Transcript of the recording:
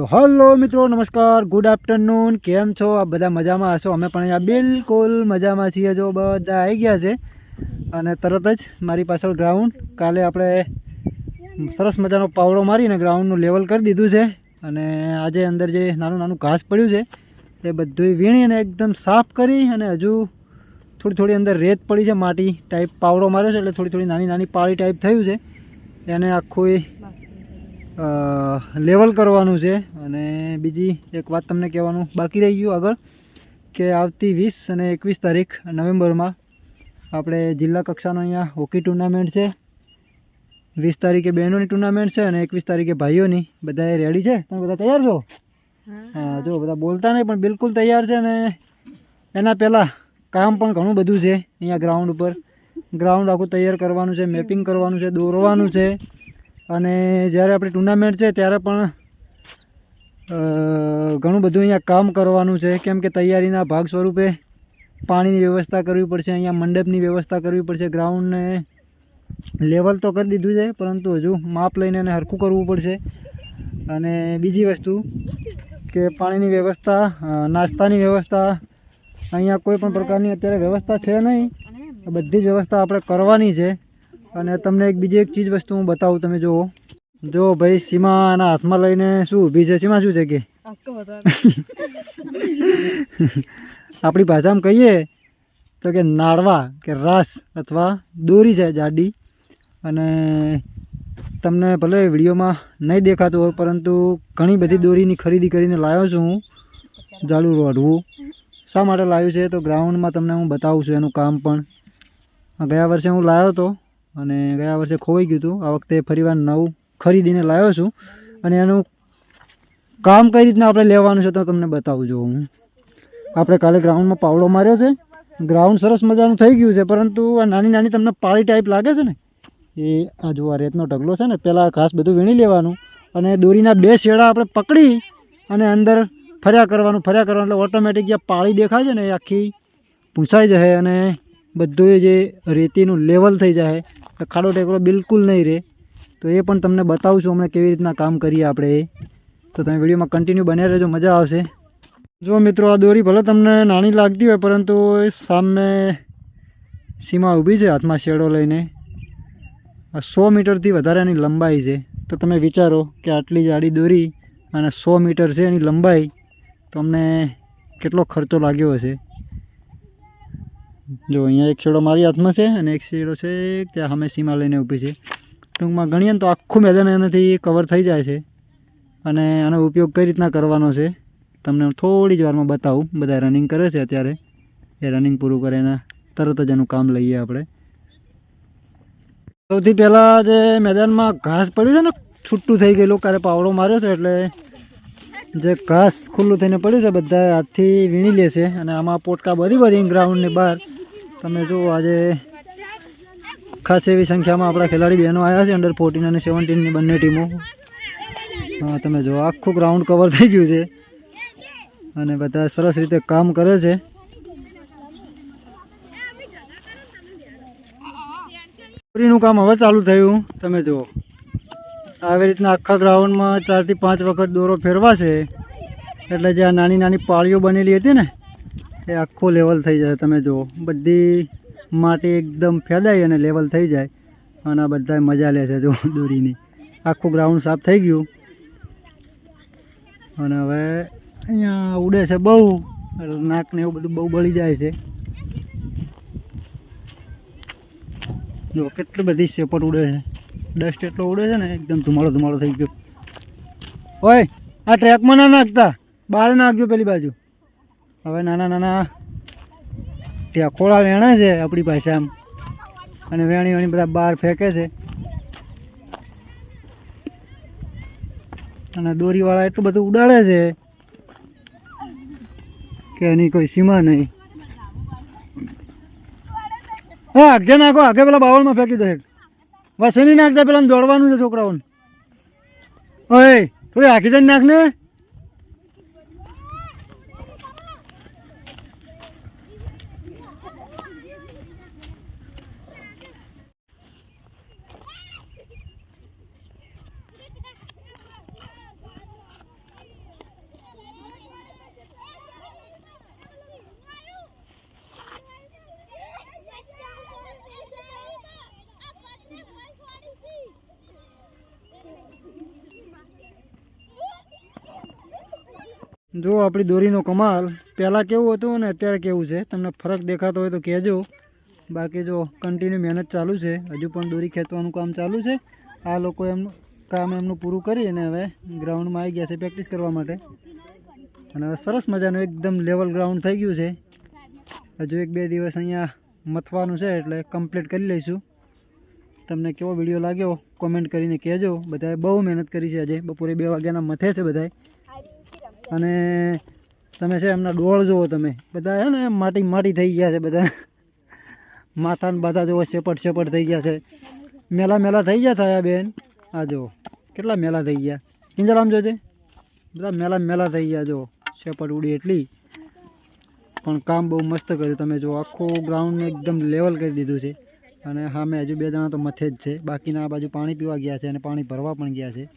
તો હલો મિત્રો, નમસ્કાર ગુડ આફ્ટરનૂન કેમ છો? આ બધા મજામાં હશો? અમે પણ અહીંયા બિલકુલ મજામાં છીએ જો, બધા આવી ગયા છે. અને તરત જ મારી પાછળ ગ્રાઉન્ડ કાલે આપણે સરસ મજાનો પાવડો મારીને ગ્રાઉન્ડનું લેવલ કરી દીધું છે. અને આજે અંદર જે નાનું નાનું ઘાસ પડ્યું છે, એ બધું વીણીને એકદમ સાફ કરી અને હજુ થોડી થોડી અંદર રેત પડી છે, માટી ટાઈપ પાવડો માર્યો છે, એટલે થોડી થોડી નાની નાની પાળી ટાઈપ થયું છે. એને આખું લેવલ કરવાનું છે. અને બીજી એક વાત તમને કહેવાનું બાકી રહી ગયું આગળ કે આવતી વીસ અને એકવીસ તારીખ નવેમ્બરમાં આપણે જિલ્લા કક્ષાનો અહીંયા હોકી ટુર્નામેન્ટ છે. વીસ તારીખે બહેનોની ટુર્નામેન્ટ છે અને એકવીસ તારીખે ભાઈઓની. બધા રેડી છે? તમે બધા તૈયાર છો? હા. જો બધા બોલતા નહીં પણ બિલકુલ તૈયાર છે અને એના પહેલાં કામ પણ ઘણું બધું છે અહીંયા ગ્રાઉન્ડ ઉપર. ગ્રાઉન્ડ આખું તૈયાર કરવાનું છે મેપિંગ કરવાનું છે દોરવાનું છે. અને જ્યારે આપણી ટુર્નામેન્ટ છે ત્યારે પણ ઘણું બધું અહીંયા કામ કરવાનું છે. કેમ કે તૈયારીના ભાગ સ્વરૂપે પાણીની વ્યવસ્થા કરવી પડશે, અહીંયા મંડપની વ્યવસ્થા કરવી પડશે ગ્રાઉન્ડને લેવલ તો કરી દીધું છે, પરંતુ હજુ માપ લઈને એને હરખું કરવું પડશે. અને બીજી વસ્તુ કે પાણીની વ્યવસ્થા નાસ્તાની વ્યવસ્થા, અહીંયા કોઈ પણ પ્રકારની અત્યારે વ્યવસ્થા છે નહીં. બધી જ વ્યવસ્થા આપણે કરવાની છે. અને તમને એક બીજી એક ચીજ વસ્તુ હું બતાવું તમે જુઓ. જો ભાઈ સીમા એના હાથમાં લઈને શું ઊભી છે? સીમા શું છે કે? આપણી ભાષામાં કહીએ તો કે નાળવા કે રાસ અથવા દોરી છે જાડી. અને તમને ભલે વિડીયોમાં નહીં દેખાતું હોય પરંતુ ઘણી બધી દોરીની ખરીદી કરીને લાવ્યો છું હું. જાડું રોડવું. શા માટે લાવ્યું છે? તો ગ્રાઉન્ડમાં તમને હું બતાવું છું એનું કામ પણ. ગયા વર્ષે હું લાવ્યો હતો અને ગયા વર્ષે ખોવાઈ ગયું હતું આ વખતે ફરીવાર નવું ખરીદીને લાવ્યો છું. અને એનું કામ કઈ રીતના આપણે લેવાનું છે તો તમને બતાવું છું હું. આપણે કાલે ગ્રાઉન્ડમાં પાવડો માર્યો છે. ગ્રાઉન્ડ સરસ મજાનું થઈ ગયું છે, પરંતુ આ નાની નાની તમને પાળી ટાઈપ લાગે છે ને, એ આ જો આ રેતનો ઢગલો છે ને પહેલાં ઘાસ બધું વીણી લેવાનું અને દોરીના બે શેડા આપણે પકડી અને અંદર ફર્યા કરવાનું ફર્યા કરવાનું, એટલે ઓટોમેટિક જે પાળી દેખાય છે ને, એ આખી પૂંછાઈ જશે અને બધું જે રેતીનું લેવલ થઈ જાય ખાડો ટેકરો બિલકુલ નહીં રહે. તો એ પણ તમને બતાવશું હમણાં કેવી રીતના કામ કરીએ આપણે એ. તો તમે વિડીયોમાં કન્ટિન્યુ બન્યા રહેજો, મજા આવશે. જો મિત્રો, આ દોરી ભલે તમને નાની લાગતી હોય, પરંતુ એ સામે સીમા ઊભી છે, હાથમાં શેડો લઈને. સો મીટરથી વધારે એની લંબાઈ છે. તો તમે વિચારો કે આટલી જાડી દોરી અને સો મીટર છે એની લંબાઈ, તો અમને કેટલો ખર્ચો લાગ્યો હશે? જો, અહીંયા એક છેડો મારી હાથમાં છે અને એક શેડો છે ત્યાં અમે સીમા લઈને ઊભી છે ટૂંકમાં ગણીએ ને તો આખું મેદાન એનાથી કવર થઈ જાય છે અને આનો ઉપયોગ કઈ રીતના કરવાનો છે તમને થોડી જ વારમાં બતાવું. બધા રનિંગ કરે છે અત્યારે. એ રનિંગ પૂરું કરે એના તરત જ એનું કામ લઈએ આપણે. સૌથી પહેલાં જે મેદાનમાં ઘાસ પડ્યું છે ને, છૂટું થઈ ગયેલું, કાલે પાવડો માર્યો છે એટલે જે ઘાસ ખુલ્લું થઈને પડ્યું છે, બધા હાથથી વીણી લેશે અને આમાં પોટકા બધી બધી ગ્રાઉન્ડની બહાર તમે જુઓ, આજે ખાસ એવી સંખ્યામાં આપણા ખેલાડી બહેનો આવ્યા છે અંડર ફોર્ટીન અને સેવન્ટીનની બંને ટીમો. હા, તમે જુઓ, આખું ગ્રાઉન્ડ કવર થઈ ગયું છે. અને બધા સરસ રીતે કામ કરે છે. દોરીનું કામ હવે ચાલુ થયું, તમે જુઓ. આવી રીતના આખા ગ્રાઉન્ડમાં ચારથી પાંચ વખત દોરો ફેરવાશે. એટલે જે આ નાની નાની પાળીઓ બનેલી હતી ને એ આખું લેવલ થઈ જાય તમે જુઓ. બધી માટી એકદમ ફેદાઈ અને લેવલ થઈ જાય. અને આ બધા મજા લે છે જો દોરીની. આખું ગ્રાઉન્ડ સાફ થઈ ગયું. અને હવે અહીંયા ઉડે છે બહુ. નાકને એવું બધું બહુ બળી જાય છે. જો કેટલી બધી શેપટ ઉડે છે. ડસ્ટ એટલો ઉડે છે ને એકદમ ધુમાડો ધુમાડો થઈ ગયો. ઓય, આ ટ્રેકમાં ના નાખતા. બહાર નાખજો પેલી બાજુ. હવે નાના નાના ટેકોળા વેણે છે આપણી પાસે આમ. અને વેણી વેણી બધા બહાર ફેંકે છે. અને દોરીવાળા એટલું બધું ઉડાડે છે કે એની કોઈ સીમા નહીં. હા આગે નાખો આગે પેલા બાવળમાં ફેંકી દે વસેની નાખતા પેલા દોડવાનું છે છોકરાઓને. ઓય, થોડી આખી દઈને નાખ ને જો આપણી દોરીનો કમાલ, પહેલાં કેવું હતું અને અત્યારે કેવું છે? તમને ફરક દેખાતો હોય તો કહેજો. બાકી જો કન્ટિન્યુ મહેનત ચાલુ છે, હજુ પણ દોરી ખેંચવાનું કામ ચાલુ છે. આ લોકો એમનું કામ એમનું પૂરું કરી અને હવે ગ્રાઉન્ડમાં આવી ગયા છે પ્રેક્ટિસ કરવા માટે. અને હવે સરસ મજાનું એકદમ લેવલ ગ્રાઉન્ડ થઈ ગયું છે. હજુ એક બે દિવસ અહીંયા મથવાનું છે એટલે કમ્પ્લીટ કરી લઈશું. તમને કેવો વીડિયો લાગ્યો? કોમેન્ટ કરીને કહેજો. બધાએ બહુ મહેનત કરી છે આજે. બપોરે બે વાગ્યાના મથે છે બધાએ. અને તમે છે એમના ડોળ જુઓ તમે. બધા છે ને માટી માટી થઈ ગયા છે બધા. માથાને બધા જુઓ, શેપટ શેપટ થઈ ગયા છે. મેલા મેલા થઈ ગયા થયા બેન. આ જુઓ, કેટલા મેલા થઈ ગયા. કિંજલામ જોજે. બધા મેલા મેલા થઈ ગયા જો શેપટ ઉડી એટલી. પણ કામ બહુ મસ્ત કર્યું તમે જો આખું ગ્રાઉન્ડને એકદમ લેવલ કરી દીધું છે. અને સામે હજુ બે જણા તો મથે જ છે. બાકીના આ બાજુ પાણી પીવા ગયા છે અને પાણી ભરવા પણ ગયા છે.